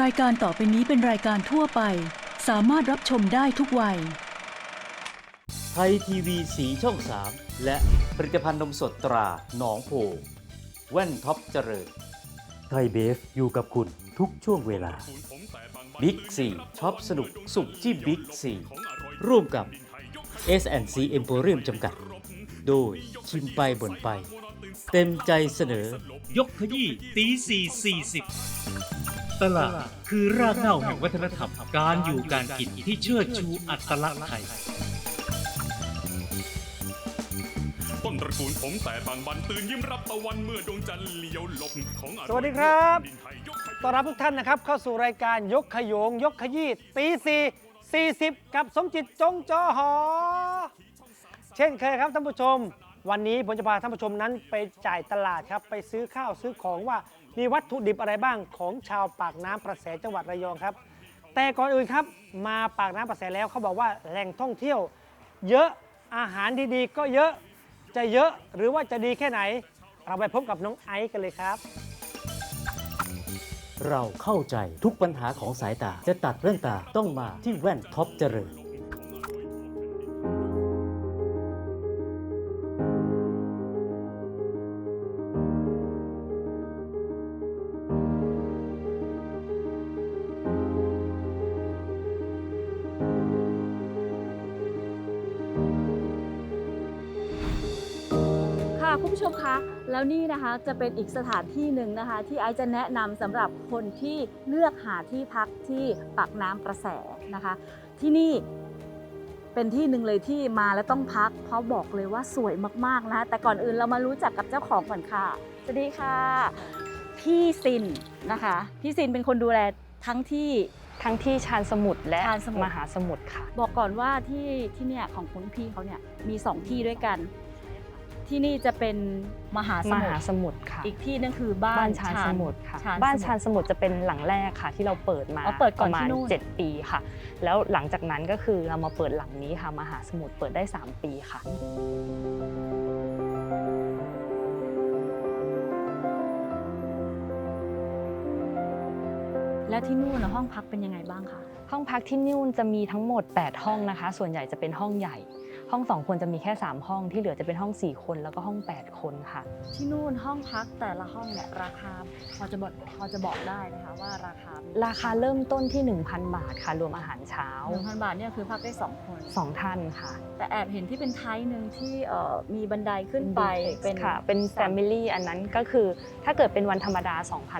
รายการต่อไปนี้เป็นรายการทั่วไป สามารถรับชมได้ทุกวัย ไทยทีวีสีช่อง 3 และผลิตภัณฑ์นมสดตราหนองโพ แว่นท็อปเจริญ ไทยเบฟอยู่กับคุณทุกช่วงเวลา บิ๊กซีช็อปสนุกสุขที่บิ๊กซีร่วมกับ S&C Emporium จำกัด โดยชิมไปบ่นไป เต็มใจเสนอ ยกขยี้ตีสี่สี่สิบ ตลาดคือรากเหง้าแห่งวัฒนธรรมการอยู่การกินที่เชิดชูอัตลักษณ์ไทย ต้นตระกูลผมแต่บางบันตื่นยิ้มรับตะวันเมื่อดวงจันทร์เลี้ยวหลบของออยสวัสดีครับดินไทยยกขยต้อนรับทุกท่านนะครับ เข้าสู่รายการยกขยง ยกขยี้ตีสี่สี่สิบกับสมจิตจงจอหอ เช่นเคยครับท่านผู้ชม วันนี้ผมจะพาท่านผู้ชมนั้นไปจ่ายตลาดครับ ไปซื้อข้าวซื้อของว่า มีวัตถุดิบอะไรบ้างของชาวปากน้ำประแสจังหวัดระยองครับ แต่ก่อนอื่นครับมาปากน้ำประแสแล้วเขาบอกว่าแหล่งท่องเที่ยว เยอะอาหารดีๆ ก็เยอะจะเยอะหรือว่าจะดีแค่ไหน เราไปพบกับน้องไอซ์กันเลยครับ เราเข้าใจทุกปัญหาของสายตาจะตัดเรื่องตาต้องมาที่แว่นท็อปเจริญ แล้วนี่นะคะจะเป็นอีกสถานที่หนึ่งนะคะ ที่ไอซ์จะแนะนำสำหรับคนที่เลือกหาที่พักที่ปากน้ำประแสนะคะ ที่นี่เป็นที่หนึ่งเลยที่มาแล้วต้องพัก เพราะบอกเลยว่าสวยมากๆนะคะแต่ก่อนอื่นเรามารู้จักกับเจ้าของก่อนค่ะสวัสดีค่ะ พี่ซินนะคะ พี่ซินเป็นคนดูแลทั้งที่ทั้งที่ชานสมุทรและชาญสมุทรมหาสมุทรค่ะ บอกก่อนว่าที่ที่เนี่ยของคุณพี่เขาเนี่ยมีสองที่ด้วยกัน ที่นี่จะเป็นมหามสมุทหารสมุทรค่ะอีกที่นึงคือบ้าบ้านนชานสมุทรค่ะชบ้านสมุทรชานสมุทรจะเป็นหลังแรกค่ะ ที่เราเปิดมาอ๋อเปิดก่อนประมาที่ณนู่น7ปีค่ะ แล้วหลังจากนั้นก็คือเรามาเปิดหลังนี้ค่ะมหาสมุทรเปิดได้3ปีค่ะ และที่นู่นนะห้องพักเป็นยังไงบ้างคะ ห้องพักที่นู่นจะมีทั้งหมด 8 ห้องนะคะ ส่วนใหญ่จะเป็นห้องใหญ่ ห้อง 2 คนจะมีแค่ 3 ห้องที่เหลือจะเป็นห้อง 4 คนแล้วก็ห้อง 8 คนค่ะ ที่นู่นห้องพักแต่ละห้องเนี่ยราคาพอจะบอกพอจะบอกได้นะคะว่าราคาราคาเริ่มต้นที่ 1,000 บาทค่ะ รวมอาหารเช้าหนึ่งพันบาทเนี่ยคือพักได้สองคน 2 ท่านค่ะ แต่แอบเห็นที่เป็นไทป์หนึ่งที่เอ่อมีบันไดขึ้นไปเป็นค่ะเป็น Family อันนั้นก็คือถ้าเกิดเป็นวันธรรมดา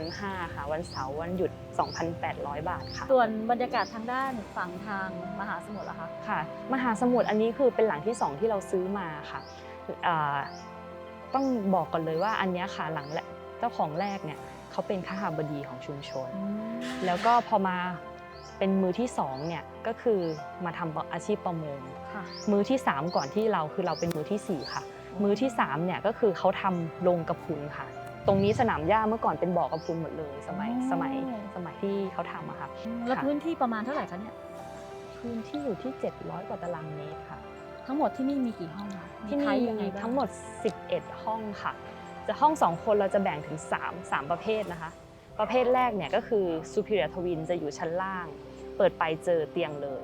2,500ค่ะ วันเสาร์วันหยุด2,800 บาทค่ะ ส่วนบรรยากาศทางด้านฝั่งทางมหาสมุทรล่ะคะค่ะ มหาสมุทรอันนี้คือเป็นหลังที่ 2 ที่เราซื้อมาค่ะอ่าต้องบอกก่อนเลยว่าอันเนี้ยค่ะหลังแรกเจ้าของแรกเนี่ยเขาเป็นข้าบดีของชุมชน แล้วก็พอมาเป็นมือที่สองเนี่ยก็คือมาทำอาชีพประมงค่ะมือที่3ก่อนที่เราคือเราเป็นมือทีสี่4ค่ะ มือที่3เนี่ยก็คือเขาทำโรงกระพุนค่ะ ตรงนี้สนามหญ้าเมื่อก่อนเป็นบ่อกระพุนหมดเลยสมัยอ๋อสมัยสมัยที่เขาทำอะค่ะแล้วค่ะพื้นที่ประมาณเท่าไหร่คะเนี่ยพื้นที่อยู่ที่ 700 กว่าตารางเมตรค่ะ ทั้งหมดที่นี่มีกี่ห้องคะที่ไทนี่ป์ยังไงมีบ้างทั้งหมด 11 ห้องค่ะ จะห้อง 2 คนเราจะแบ่งถึง 3 3 ประเภทนะคะ ประเภทแรกเนี่ยก็คือ superior twin จะอยู่ชั้นล่าง เปิดไปเจอเตียงเลย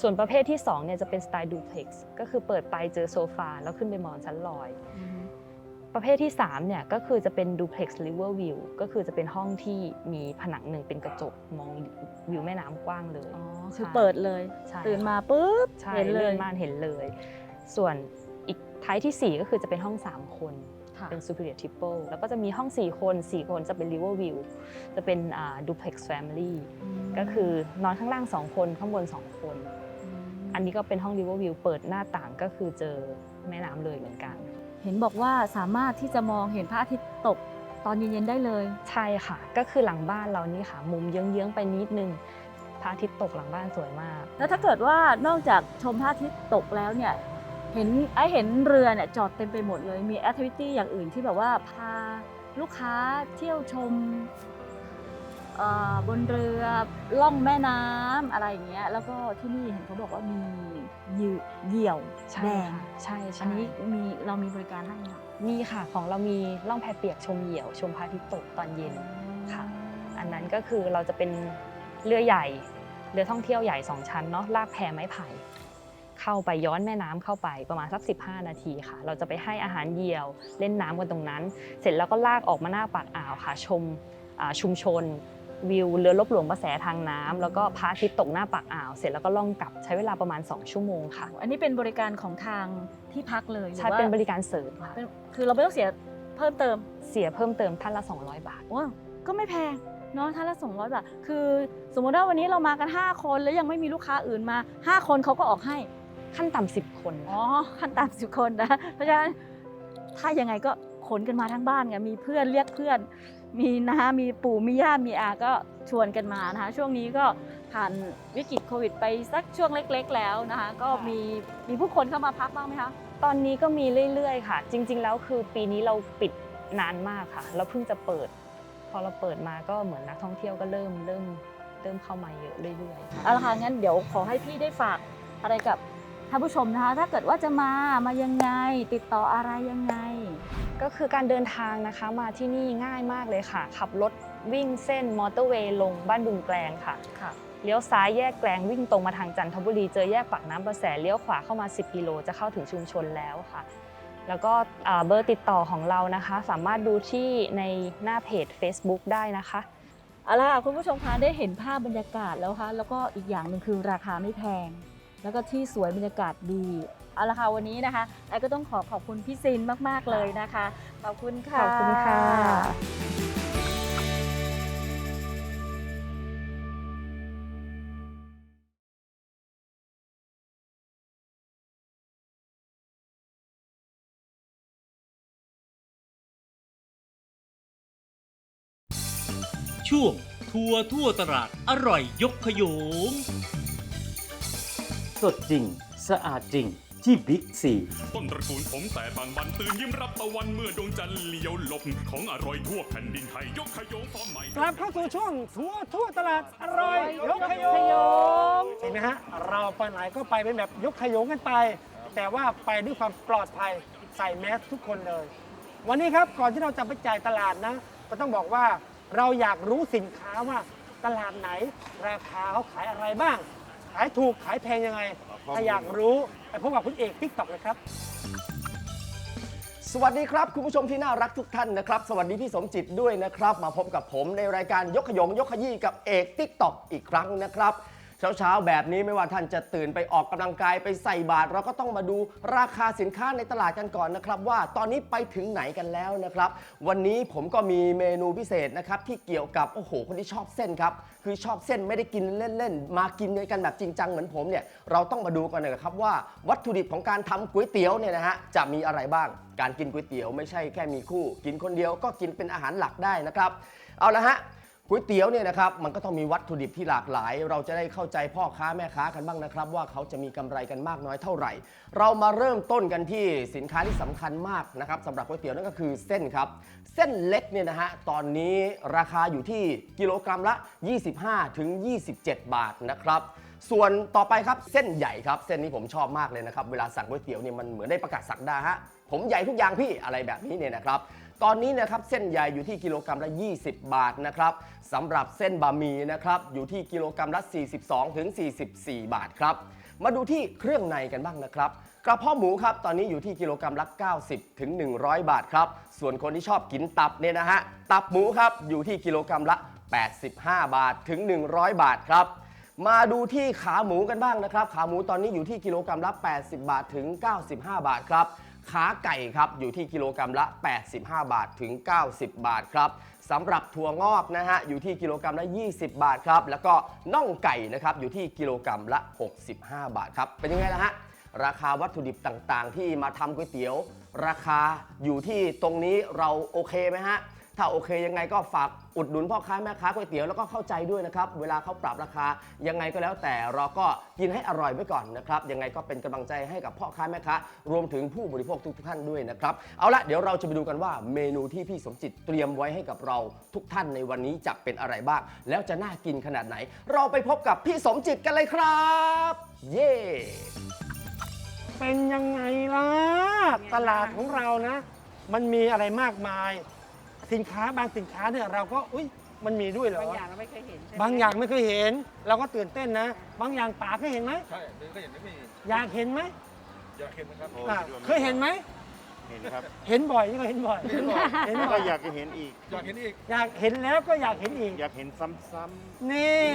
ส่วนประเภทที่2เนี่ยจะเป็นสไตล์ duplex ก็คือเปิดไปเจอโซฟาแล้วขึ้นไปมองชั้นลอยอืม ประเภทที่3เนี่ยก็คือจะเป็น duplex river view ก็คือจะเป็นห้องที่มีผนังหนึ่งเป็นกระจกมองวิวแม่น้ำกว้างเลยอ๋อคือใช่เปิดเลยใช่ตื่นมาปุ๊บใช่เห็นเลลื่ยนม่านเห็นเลย ส่วนอีกท้ายทีสี่4 ก็คือจะเป็นห้อง 3 คนค่ะเป็น superior triple แล้วก็จะมีห้อง 4 คน 4 คนจะเป็น river view จะเป็นอ่า duplex family มก็คือนอนข้างล่าง 2 คนข้างบน 2 คนมอันนี้ก็เป็นห้อง river view เปิดหน้าต่างก็คือเจอแม่น้ำเลยเหมือนกัน เห็นบอกว่าสามารถที่จะมองเห็นพระอาทิตย์ตกตอนเย็นๆได้เลย ใช่ค่ะ ก็คือหลังบ้านเรานี่ค่ะ มุมเยื้องๆไปนิดนึงพระอาทิตย์ตกหลังบ้านสวยมาก แล้วถ้าเกิดว่านอกจากชมพระอาทิตย์ตกแล้วเนี่ยเห็นไอเห็นเรือเนี่ยจอดเต็มไปหมดเลยมีแอคทิวิตี้อย่างอื่นที่แบบว่าพาลูกค้าเที่ยวชมเอ่อ บนเรือล่องแม่น้ำอะไรอย่างเงี้ยแล้วก็ที่นี่เห็นเขาบอกว่ามีเหยื่อเหยี่ยวใช่แดงค่ะใช่ใช่อันนี้มีเรามีบริการให้ไหมคะมีค่ะของเรามีล่องแพเปียกชมเหยี่ยว ชมพระอาทิตย์ตกตอนเย็น ค่ะ อันนั้นก็คือเราจะเป็นเรือใหญ่เรือท่องเที่ยวใหญ่2ชั้นเนาะลากแพไม้ไผ่ เข้าไปย้อนแม่น้ำเข้าไปประมาณสัก 15 นาทีค่ะ เราจะไปให้อาหารเหยี่ยวเล่นน้ำกันตรงนั้น เสร็จแล้วก็ลากออกมาหน้าปากอ่าวค่ะชมอ่าชุมชน วิวเรือลบหลวงประแสทางน้ำแล้วก็พระอาทิตย์ตกหน้าปากอ่าวเสร็จแล้วก็ล่องกลับใช้เวลาประมาณ 2 ชั่วโมงค่ะ อันนี้เป็นบริการของทางที่พักเลยหรือใช่ว่าเป็นบริการเสริมค่ะเป็นคือเราไม่ต้องเสียเพิ่มเติมเสียเพิ่มเติมท่านละ 200 บาทโอ้ก็ไม่แพงเนาะท่านละ 200 บาท คือสมมติว่าวันนี้เรามากัน 5 คนแล้วยังไม่มีลูกค้าอื่นมา 5 คนเขาก็ออกให้ขั้นต่ำ10คนอ๋อขั้นต่ำสิบคนนะเพราะฉะนั้นถ้ายังไงก็ขนกันมาทั้งบ้านไงมีเพื่อนเรียกเพื่อน มีน้ามีปู่มีย่ามีอาก็ชวนกันมานะคะ ช่วงนี้ก็ผ่านวิกฤตโควิดไปสักช่วงเล็ก ๆ แล้วนะคะ ก็มีมีผู้คนเข้ามาพักบ้างไหมคะ ตอนนี้ก็มีเรื่อยๆค่ะ จริง ๆ แล้วคือปีนี้เราปิดนานมากค่ะแล้วเพิ่งจะเปิด พอเราเปิดมาก็เหมือนนักท่องเที่ยวก็เริ่มเริ่มเริ่มเข้ามาเยอะเรื่อยๆเอาละค่ะงั้นเดี๋ยวขอให้พี่ได้ฝากอะไรกับ ท่านผู้ชมนะคะ ถ้าเกิดว่าจะมามายังไงติดต่ออะไรยังไง ก็คือการเดินทางนะคะมาที่นี่ง่ายมากเลยค่ะ ขับรถวิ่งเส้นมอเตอร์เวย์ลงบ้านดุงแกลงค่ะ ค่ะ เลี้ยวซ้ายแยกแกลงวิ่งตรงมาทางจันทบุรีเจอแยกปากน้ำประแสเลี้ยวขวาเข้ามา 10 กิโลจะเข้าถึงชุมชนแล้วค่ะ แล้วก็อ่าเบอร์ติดต่อของเรานะคะ สามารถดูที่ในหน้าเพจ Facebook ได้นะคะ เอาล่ะคุณผู้ชมคะได้เห็นภาพบรรยากาศแล้วคะแล้วก็อีกอย่างหนึ่งคือราคาไม่แพง แล้วก็ที่สวยบรรยากาศดีเอาละค่ะวันนี้นะคะไอ้ก็ต้องขอขอบคุณพี่ซินมากๆเลยนะคะ ขอบคุณค่ะขอบคุณค่ะช่วงทัวร์ทั่วตลาดอร่อยยกขยง สดจริง สะอาดจริง ที่บิ๊กซีต้นตระกูลผมแต่บางบันตื่นยิ้มรับตะวันเมื่อดวงจันทร์เลี้ยวหลบของอร่อยทั่วแผ่นดินไทยยกขยงฟอร์มใหม่กลับเข้าสู่ช่วงทัวร์ทั่วตลาดอร่อยยกขยงเห็นไหมฮะเราไปไหนก็ไปเป็นแบบยกขยงกันไป แต่ว่าไปด้วยความปลอดภัยใส่แมสทุกคนเลย วันนี้ครับก่อนที่เราจะไปจ่ายตลาดนะก็ต้องบอกว่าเราอยากรู้สินค้าว่าตลาดไหน ราคาเขาขายอะไรบ้างขายถูกขายแพงยังไง ถ้าอยากรู้ไปพบกับคุณเอกทิกตอกเลยครับ สวัสดีครับ คุณผู้ชมที่น่ารักทุกท่านนะครับ สวัสดีพี่สมจิตด้วยนะครับ มาพบกับผมในรายการยกขยงยกขยี้กับเอกติ๊กตอกอีกครั้งนะครับ เช้าๆ แบบนี้ไม่ว่าท่านจะตื่นไปออกกำลังกายไปใส่บาตรเราก็ต้องมาดูราคาสินค้าในตลาดกันก่อนนะครับ ว่าตอนนี้ไปถึงไหนกันแล้วนะครับ วันนี้ผมก็มีเมนูพิเศษนะครับที่เกี่ยวกับโอ้โหคนที่ชอบเส้นครับคือชอบเส้นไม่ได้กินเล่นๆ มากินกันแบบจริงจังเหมือนผมเนี่ยเราต้องมาดูกันเลยครับว่าวัตถุดิบของการทำก๋วยเตี๋ยวเนี่ยนะฮะจะมีอะไรบ้าง การกินก๋วยเตี๋ยวไม่ใช่แค่มีคู่ กินคนเดียวก็กินเป็นอาหารหลักได้นะครับ เอาละฮะ ก๋วยเตี๋ยวเนี่ยนะครับมันก็ต้องมีวัตถุดิบที่หลากหลาย เราจะได้เข้าใจพ่อค้าแม่ค้ากันบ้างนะครับ ว่าเขาจะมีกำไรกันมากน้อยเท่าไหร่ เรามาเริ่มต้นกันที่สินค้าที่สำคัญมากนะครับสำหรับก๋วยเตี๋ยวนั่นก็คือเส้นครับ เส้นเล็กเนี่ยนะฮะตอนนี้ราคาอยู่ที่กิโลกรัมละ 25 ถึง 27 บาทนะครับส่วนต่อไปครับเส้นใหญ่ครับ เส้นนี้ผมชอบมากเลยนะครับ เวลาสั่งก๋วยเตี๋ยวเนี่ยมันเหมือนได้ประกาศสักดาฮะผมใหญ่ทุกอย่างพี่อะไรแบบนี้เนี่ยนะครับ ตอนนี้นะครับเส้นใหญ่อยู่ที่กิโลกรัมละ 20 บาทนะครับสำหรับเส้นบะหมี่นะครับอยู่ที่กิโลกรัมละ 42ถึง44 บาทครับมาดูที่เครื่องในกันบ้างนะครับกระเพาะหมูครับตอนนี้อยู่ที่กิโลกรัมละ 90ถึง100 บาทครับส่วนคนที่ชอบกินตับเนี่ยนะฮะตับหมูครับอยู่ที่กิโลกรัมละ 85 บาทถึง 100 บาทครับมาดูที่ขาหมูกันบ้างนะครับ ขาหมูตอนนี้อยู่ที่กิโลกรัมละ 80 บาทถึง 95 บาทครับ ขาไก่ครับอยู่ที่กิโลกรัมละ 85 บาทถึง 90 บาทครับสำหรับถั่วงอกนะฮะอยู่ที่กิโลกรัมละ 20 บาทครับแล้วก็น่องไก่นะครับอยู่ที่กิโลกรัมละ 65 บาทครับเป็นยังไงล่ะฮะราคาวัตถุดิบต่างๆ ที่มาทำก๋วยเตี๋ยว ราคาอยู่ที่ตรงนี้เราโอเคไหมฮะ ถ้าโอเคยังไงก็ฝากอุดหนุนพ่อค้าแม่ค้าก๋วยเตี๋ยวแล้วก็เข้าใจด้วยนะครับ เวลาเขาปรับราคายังไงก็แล้วแต่เราก็กินให้อร่อยไว้ก่อนนะครับยังไงก็เป็นกำลังใจให้กับพ่อค้าแม่ค้ารวมถึงผู้บริโภคทุกๆท่านด้วยนะครับเอาละเดี๋ยวเราจะไปดูกันว่าเมนูที่พี่สมจิตเตรียมไว้ให้กับเราทุกท่านในวันนี้จะเป็นอะไรบ้าง แล้วจะน่ากินขนาดไหน เราไปพบกับพี่สมจิตกันเลยครับ เย้เป็นยังไงล่ะ ตลาดของเรานะ มันมีอะไรมากมาย สินค้าบางสินค้าเนี่ยเราก็อุ้ยมันมีด้วยเหรอบางอย่างเราไม่เคยเห็นใช่ไหมบางอย่างไม่เคยเห็น เราก็ตื่นเต้นนะ บางอย่างป๋าเคยเห็นไหมใช่เดินก็เห็นไม่มีอยากเห็นไหมอยากเห็นนะครับอะเคยเห็นไหมเห็นครับเห็นบ่อยนี่ก็เห็นบ่อยเห็นบ่อยเห็นแล้วบ่ก็อยอยากจะเห็นอีก อยากเห็นอีกอยากเห็นแล้วก็อยากเห็นอีกอยากเห็นซ้ำ นี่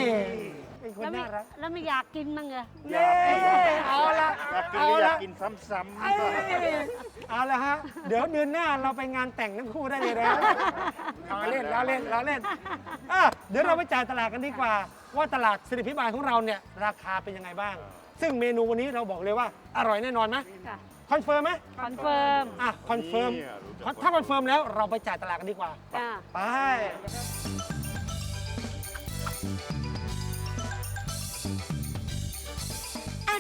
เป็นคนแล้วไม่น่ารัก แล้วไม่อยากกินมั้งเหรอเย้เอาละๆอยากกินเอาก็อยาละ กกินซ้ำเอ้ยเอาละฮะ เดี๋ยวเดือนหน้าเราไปงานแต่งทั้งคู่ได้เลยนะเอาเล่นเราเล่นเราเล่นอะเดี๋ยวเราไปจ่ายตลาดกันดีกว่า ว่าตลาดสิริพิบาลของเราเนี่ยราคาเป็นยังไงบ้าง ซึ่งเมนูวันนี้เราบอกเลยว่าอร่อยแน่นอนไหมค่ะคอนเฟิร์มไหมคอนเฟิร์มอะคอนเฟิร์มถ้าคอนเฟิร์มแล้วเราไปจ่ายตลาดกันดีกว่า จ้า ไปอ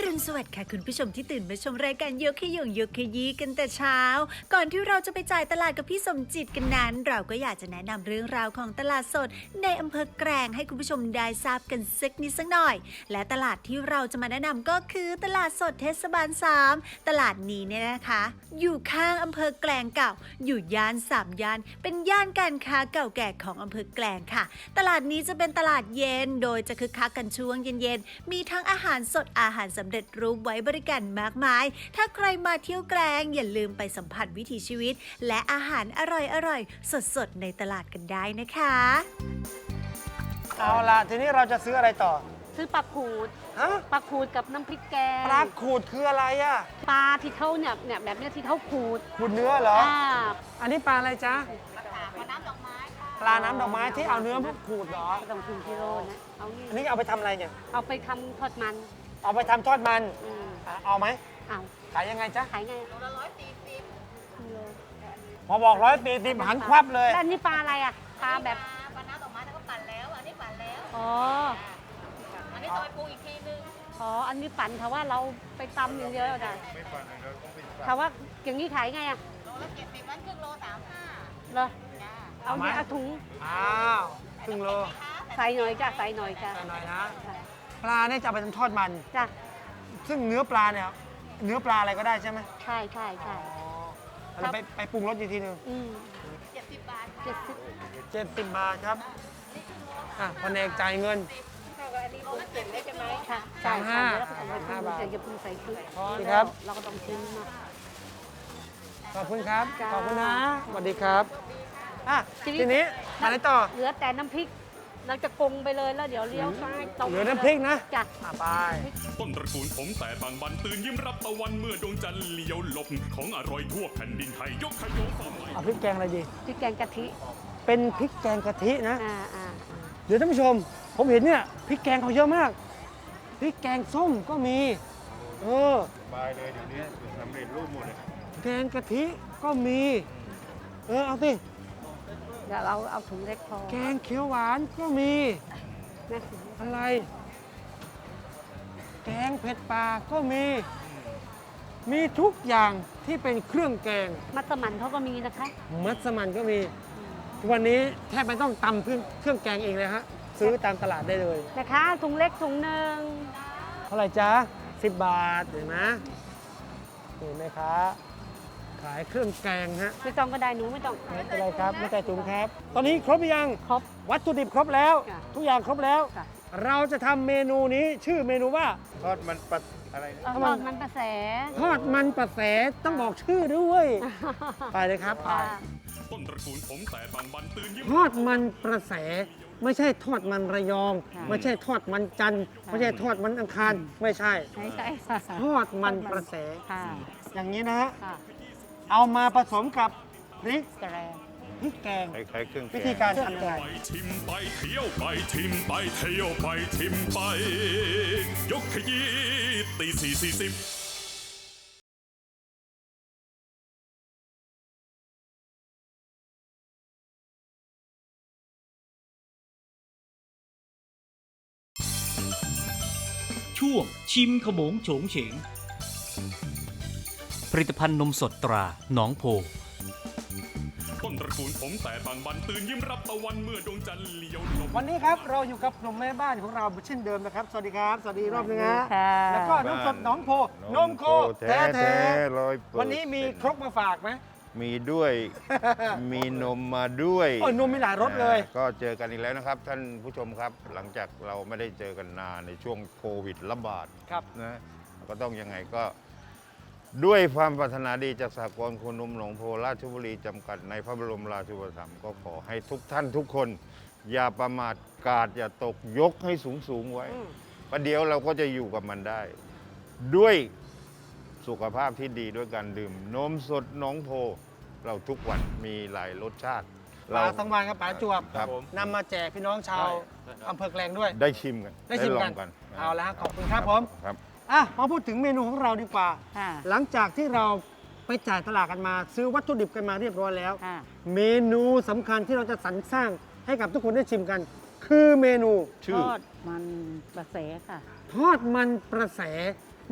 รุณสวัสดิ์ค่ะคุณผู้ชมที่ตื่นมาชมรายการยกขยงยกขยี้กันแต่เช้า ก่อนที่เราจะไปจ่ายตลาดกับพี่สมจิตกันนั้น เราก็อยากจะแนะนำเรื่องราวของตลาดสด ในอำเภอแกลงให้คุณผู้ชมได้ทราบกันสักนิดสักหน่อย และตลาดที่เราจะมาแนะนำก็คือตลาดสดเทศบาล 3 ตลาดนี้เนี่ยนะคะ อยู่ข้างอำเภอแกลงเก่า อยู่ย่านสามย่าน เป็นย่านการค้าเก่าแก่ของอำเภอแกลงค่ะ ตลาดนี้จะเป็นตลาดเย็น โดยจะคึกคักกันช่วงเย็นๆมีทั้งอาหารสดอาหารสำเร็จรูปไว้บริการมากมาย ถ้าใครมาเที่ยวแกลงอย่าลืมไปสัมผัสวิถีชีวิต และอาหารอร่อยๆ สดๆ ในตลาดกันได้นะคะเอาละทีนี้เราจะซื้ออะไรต่อ ซื้อปลาขูดฮะปลาขูดกับน้ำพริกแกงปลาขูดคืออะไรอะปลาที่เขาเนี่ยเนี่ยแบบเนี้ยที่เขาขูดขูดเนื้อเหรอ อ่าอันนี้ปลาอะไรจ๊ะปลาน้ำดอกไม้ปลาน้ำดอกไม้ที่เอาเนื้อมาขูดเหรอ ต้องถึงกิโลนะเอานี่อันนี้เอาไปทำอะไรเนี่ย เอาไปทำทอดมัน เอาไปทำทอดมันอืมอะเอาไหมเอาขายยังไงจ๊ะขายไงโลละร้อยสี่สิบพอบอกร้อยปีติบหันควับเลย แล้วอันนี้ปลาอะไรอะปลาแบบปลาน้ำดอกไม้แต่ก็ปั่นแล้วอันนี้ปั่นแล้วอ๋ออันนี้ต้องไปปรุงอีกทีนึงอ๋ออันนี้ปั่นเขาว่าเราไปตำอย่างเดียวแล้วจ้ะเขาว่าอย่างนี้ขายไงอะโลละเจ็ดสิบนั้นครึ่งโลสามห้าเหรอจ้าเอาเนี่ยเอาถุงอ้าวครึ่งโลใส่หน่อยจ้ะใส่หน่อยจ้ะ ใส่หน่อยนะ ปลาเนี่ยจะเอาไปทำทอดมัน จ้ะซึ่งเนื้อปลาเนี่ยเนื้อปลาอะไรก็ได้ใช่ไหมใช่ใช่ใช่อ๋อแล้วไปไปปรุงรสอีกทีหนึงอืมเจ็ดสิบบาทเจ็ดสิบเจ็ดสิบบาทครับอะแผนกจ่ายเงินโลละเจ็ดได้ใช่ไหมค่ะสามห้าแล้วก็ใส่สามห้าบาท ใส่อย่าเพิ่งใส่พริกสวัสดีครับ เราก็ต้องชิมนะ ขอบคุณครับ จ้าขอบคุณนะสวัสดีครับอะทีนี้ ทีนี้มาไหนต่อ เหลือแต่น้ำพริก เราจะปรุงไปเลยแล้วเดี๋ยวเลี้ยวซ้ายตรงเหลือน้ำพริกนะจ้ะอะไปต้นตระกูลผมแต่บางบันตื่นยิ้มรับตะวันเมื่อดวงจันทร์เลี้ยวหลบของอร่อยทั่วแผ่นดินไทยยกขยงสมัยเอาพริกแกงอะไรดี พริกแกงกะทิเป็นพริกแกงกะทินะ อ่าอ่าเดี๋ยวท่านผู้ชม ผมเห็นเนี่ยพริกแกงเขาเยอะมากพริกแกงส้มก็มี เออๆบายเลยเดี๋ยวนี้สำเร็จรูปหมดเลยแกงกะทิก็มี เออเอาสิ เดี๋ยวเราเอาถุงเล็กพอแกงเขียวหวานก็มีนะอะไร แกงเผ็ดปลาก็มี มีทุกอย่างที่เป็นเครื่องแกง มัสมั่นเขาก็มีนะคะมัสมั่นก็มี วันนี้แทบไม่ต้องตำเครื่องเครื่องแกงเองเลยฮะ ซื้อตามตลาดได้เลย นะคะถุงเล็กถุงหนึ่งเท่าไหร่จ๊ะสิบบาทเห็นไหมเห็นไหมคะ ขายเครื่องแกงฮะไม่ต้องก็ได้หนูไม่ต้องไม่เป็นไรครับไม่แต่ถุงครับ ตอนนี้ครบหรือยังครบ วัตถุดิบครบแล้ว ค่ะทุกอย่างครบแล้ว ค่ะ เราจะทำเมนูนี้ชื่อเมนูว่า ทอดมันปัดอะไรนะเอาทอดมันประแส ทอดมันปลาแสต้องบอกชื่อด้วย ไปเลยครับไปค่ะต้นตระกูลผมแต่บางบันตื่นยิ้ม ทอดมันปลาแสไม่ใช่ทอดมันระยอง ค่ะ ไม่ใช่ทอดมันจันทร์ไม่ใช่ทอดมันอังคารไม่ใช่ ใช่ใช่ค่ะทอดมันปลาแส ค่ะอย่างนี้นะฮะค่ะ เอามาผสมกับพริกแกรงพริกแกง คล้ายๆเครื่องแกวิงธีการทำยังไงไปชิมไปเที่ยวไปชิมไปเที่ยวไปชิมไป ยกขยี้ตีสี่สี่สิบช่วงชิมขโมงโฉงเฉง ผลิตภัณฑ์นมสดตราหนองโพ ต้นตระกูลผมแต่บางบันตื่นยิ้มรับตะวันเมื่อดวงจันทร์เลี้ยวหลบวันนี้ครับเราอยู่กับหนุ่มแม่บ้านของเราเช่นเดิมนะครับ สวัสดีครับ สวัสดีอีกรอบหนึงฮะค่ะ แล้วก็น้ำสดหนองโพนมโคแท้แท้ๆร้อยเปอร์เซ็นต์ๆวันนี้มีครกมาฝากไหม มีด้วย มีนมมาด้วยโอ้ยนมมีหลายรสเลย อ่าก็เจอกันอีกแล้วนะครับ ท่านผู้ชมครับ หลังจากเราไม่ได้เจอกันนานในช่วงโควิดระบาดครับ นะก็ต้องยังไงก็ ด้วยความปรารถนาดีจากสากลคนนมหนองโพราชบุรีจำกัดในพระบรมราชูปถัมภ์ก็ขอให้ทุกท่านทุกคน อย่าประมาทกาดอย่าตกยกให้สูงสูงๆไว้ประเดี๋ยวเราก็จะอยู่กับมันได้ ด้วยสุขภาพที่ดีด้วยการดื่ม นมสดหน้องโพ เราทุกวันมีหลายรสชาติ ปลาสังวานกับปลาจวบครับนำมาแจกพี่น้องชาวอำเภอแกลงด้วย ได้ชิมกัน ได้ชิมลกัอนงกัน เอาละฮะขอบคุณครับผม ครับ อะมาพูดถึงเมนูของเราดีกว่า ค่ะ หลังจากที่เราไปจ่ายตลาดกันมา ซื้อวัตถุดิบกันมาเรียบร้อยแล้ว ค่ะ เมนูสำคัญที่เราจะสรรสร้างให้กับทุกคนได้ชิมกัน คือเมนูชื่อ ทอดมันกระแสค่ะ ทอดมันประแส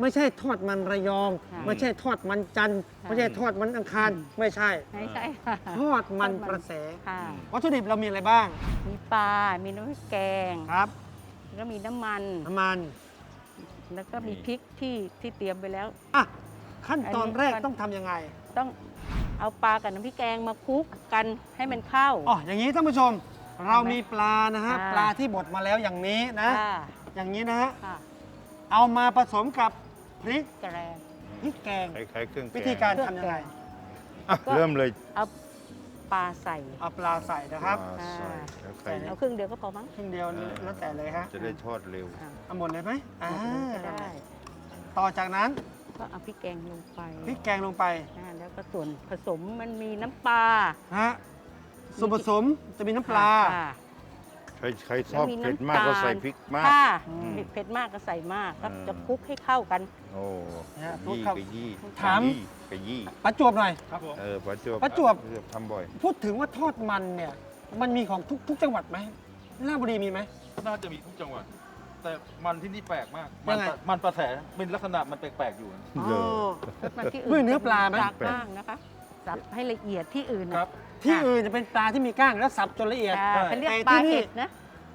ไม่ใช่ทอดมันระยอง ค่ะไม่ใช่ทอดมันจันทร์ค่ะไม่ใช่ทอดมันอังคารไม่ใช่ ไม่ใช่ค่ะทอดมันประแส ค่ะ วัตถุดิบเรามีอะไรบ้างมีปลา มีน้ำพริกแกง ครับ แล้วก็มีน้ำมัน น้ำมัน แล้วก็มีพริกที่ที่เตรียมไปแล้ว อะขั้นตอนอันนี้แรกขั้นต้องทำยังไง ต้องเอาปลากับน้ำพริกแกงมาคลุกกันให้มันเข้า อ๋ออย่างนี้ท่านผู้ชม เรามีปลานะฮะค่ะปลาที่บดมาแล้วอย่างนี้นะ ค่ะอย่างนี้นะฮะ ค่ะเอามาผสมกับพริกกระแรง พริกแกง คล้ายๆเครื่องแกงวิธีการทำยังไง อะเริ่มเลยเอา ปลาใส่เอาปลาใส่นะครับ ปลาใส่แล้วใครเอาครึ่งเดียวก็พอมั้งครึ่งเดียวนี่แล้วแต่เลยฮะจะได้ทอดเร็วค่ะเอาหมดเลยไหมอ่าก็ได้ต่อจากนั้นก็เอาพริกแกงลงไปพริกแกงลงไปอ่าแล้วก็ส่วนผสมมันมีน้ำปลานะฮะส่วนผสมจะมีน้ำปลาค่ะใค รใครชอบแล้วมีเผ็ดน้ำมากก็ตาล ใส่พริกมาก ค่ะอืม เผ็ดมากก็ใส่มากก็อืม จะคลุกให้เข้ากัน โอ้นะฮะยี่พวกเขาไปยี่ถามไปยี่ไปยี่ ประจวบหน่อย ครับผม เออประจวบประจวบ ทำบ่อย พูดถึงว่าทอดมันเนี่ย มันมีของทุกทุกจังหวัดไหมราชบุรีมีไหม น่าจะมีทุกจังหวัด แต่มันที่นี่แปลกมากยัมันงไง ปะมันประแสเป็นลักษณะมันแปลกๆอยู่นะอ๋อเลยแล้วมาที่ด้วยเนื้อปลาไหมสับบ้างนะคะ สับให้ละเอียดที่อื่นน่ะครับ ที่อื่นจะเป็นปลาที่มีก้างแล้วสับจนละเอียดค่ะเขาเรียกแต่ปลาที่นี่เห็ดนะ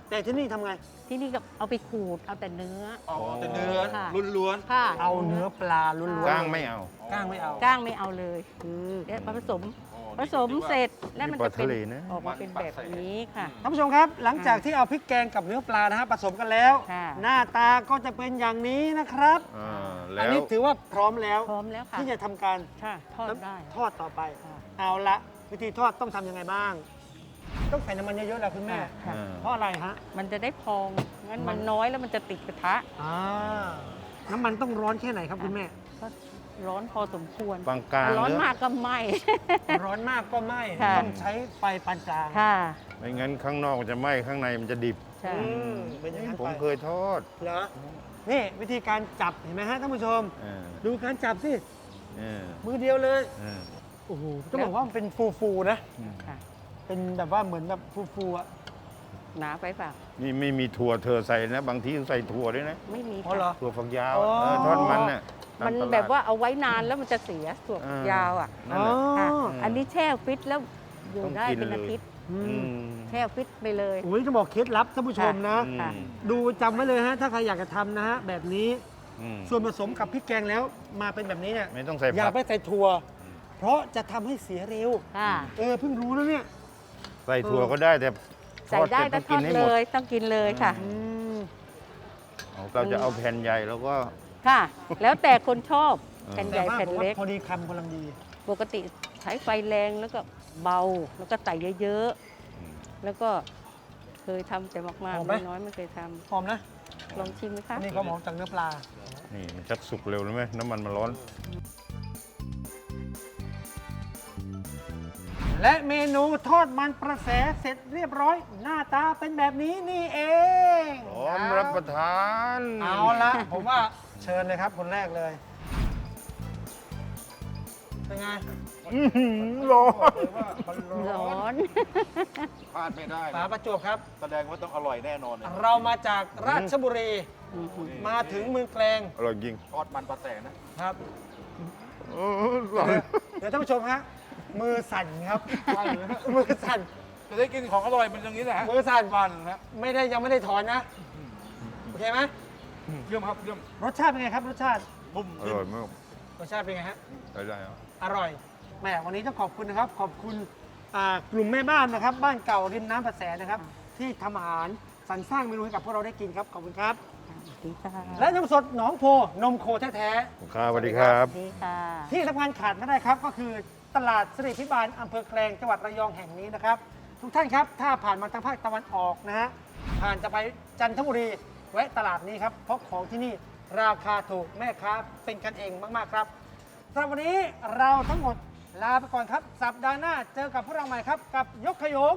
แต่ที่นี่ทำไง ที่นี่ก็เอาไปขูดเอาแต่เนื้อ อ๋อแต่เนื้อค่ะ ล้วนค่ะเอาเนื้อปลาล้วนๆก้างไม่เอา ก้างไม่เอาก้างไม่เอาเลยอืม เดี๋ยวมาผสม ๆอ๋อผสมเสร็จแล้วมันนี่ปลาจะเป็นทะเลนะ ออกมาเป็นแบบนี้ค่ะ ท่านผู้ชมครับ หลังจากที่เอาพริกแกงกับเนื้อปลานะฮะผสมกันแล้ว ค่ะ หน้าตาก็จะเป็นอย่างนี้นะครับ อ่าอัแล้นวนี้ถือว่าพร้อมแล้วพร้อมแล้วค่ะที่จะทำการค่ะทอดได้ ทอดต่อไป ค่ะ เอาละ วิธีทอดต้องทำยังไงบ้าง ต้องใส่น้ำมันเยอะๆแหละคุณแม่ ค่ะ อ่า เพราะอะไรฮะ มันจะได้พองงั้นมัมัน นน้อยแล้วมันจะติดกระทะอ่าน้ำมันต้องร้อนแค่ไหนครับคุณแม่ ก็ร้อนพอสมควร ปานกลางร้อนเนอะมากก็ไหม้ร้อนมากก็ไม่ค่ะ ต้องใช้ไฟปานกลางค่ะไม่งั้นข้างนอกมันจะไหม้ข้างในมันจะดิบ ใช่อืมเป็นอย่างนั้นผมไปเคยทอดเหรอนี่วิธีการจับเห็นไหมฮะท่านผู้ชม เออดูการจับสิ เออมือเดียวเลย เออ โอ้โหต้องบอกว่ามันเป็นฟูๆนะ ค่ะ เป็นแบบว่าเหมือนแบบฟูๆอะ หนาไปเปล่านี่ไม่มีถั่วเธอใส่นะ บางทีใส่ถั่วด้วยนะไม่มีอ๋อเหรอถั่วฝักยาวอ๋อ เออทอดมันน่ะตมันตลดแบบว่าเอาไว้นานแล้วมันจะเสียส่วนอ่าย ยาวอะนั่นแหละ ค่ะอ๋ออันนี้แช่ฟิตแล้วอยู่ต้องได้กินเป็นอาเลย ทิตย์อือืมมแช่ฟิตไปเลย โอ้ยจะบอกเคล็ดลับท่านผู้ชมนะ อืมค่ะ ดูจำไว้เลยฮะ ถ้าใครอยากจะทำนะฮะ แบบนี้ อืมส่วนผสมกับพริกแกงแล้วมาเป็นแบบนี้เนี่ยไม่ต้องใส่อย่าผักไปใส่ถั่ว เพราะจะทำให้เสียเร็ว ค่ะเออเพิ่งรู้แล้วเนี่ย ใส่ถั่วก็ได้แต่ใส่ได้เสร็ก็จทต้อองดกินให้หเลมดยต้องกินเลยค่ะ อืมเราจะเอาแผ่นใหญ่แล้วก็ ค่ะ แล้วแต่คนชอบเออแผ่นใหแต่ญ่ว่าแผ่นผมว่าเล็ก พอดีคำกำลังดี ปกติใช้ไฟแรงแล้วก็เบาแล้วก็ใส่เยอะๆแล้วก็เคยทำแต่มากหอมๆไหมน้อยๆไม่เคยทหอมนะำลองชิมไหมคะอันนี้เขาหอมจากเนื้อปลา นี่มันชักสุกเร็วเลยไหมน้ำมันมันร้อน และเมนูทอดมันประแสเสร็จเรียบร้อย หน้าตาเป็นแบบนี้นี่เองพร้อมรับประทาน เอาละผมว่าเชิญเลยครับคนแรกเลย เป็นไงอื้อหือร้อนร้อนพลาดไม่ได้ป๋านะประจวบครับ แสดงว่าต้องอร่อยแน่นอนเลยเรามาจากราชบุรี มาถึงเมืองแกลงอร่อยจริงทอดมันประแสนะครับเออร้อน เดี๋ยวท่านผู้ชมฮะ มือสั่นครับมือสั่น จะได้กินของอร่อยมันอย่างนี้แหละฮะมือสั่นฟันฮะไม่ได้ยังไม่ได้ถอนนะ โอเคไหมเยี่ยมครับเยี่ยมรสชาติเป็นไงครับ รสชาตินุ่มอร่อยมากรสชาติเป็นไงฮะ ใช้ได้ครับ อร่อยแหมวันนี้ต้องขอบคุณนะครับ ขอบคุณอ่ากลุ่มแม่บ้านนะครับ บ้านเก่าริมน้ำประแสนะครับ ที่ทำอาหารสรรสร้างเมนูให้กับพวกเราได้กินครับ ขอบคุณครับ และน้ำสดหนองโพนมโคแท้ครับสวัสดีครับๆที่สำคัญขาดไม่ได้ครับ ก็คือตลาดสิริพิบาลอำเภอแกลงจังหวัดระยองแห่งนี้นะครับ ทุกท่านครับ ถ้าผ่านมาทางภาคตะวันออกนะฮะผ่านจะไปจันทบุรีแวะตลาดนี้ครับ เพราะของที่นี่ราคาถูกแม่ค้าเป็นกันเองมากๆครับสำหรับวันนี้เราทั้งหมดลาไปก่อนครับ สัปดาห์หน้าเจอกับพวกเราใหม่ครับ กับยกขยง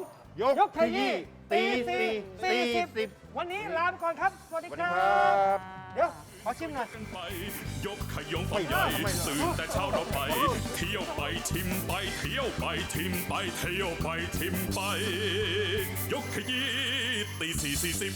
ยกขยี้ ตีตีสี่สี่สี่สิบสิบวันนี้ลาไปก่อนครับ สวัสดีสวัสคดีรัครับ บ เดี๋ยว ขอชิมหน่อยยกขยงปักใหญ่ตื่นแต่เช้าเราไป เที่ยวไปชิมไป เที่ยวไปชิมไป เที่ยวไปชิมไป ยกขยี้ตีสี่สี่สิบ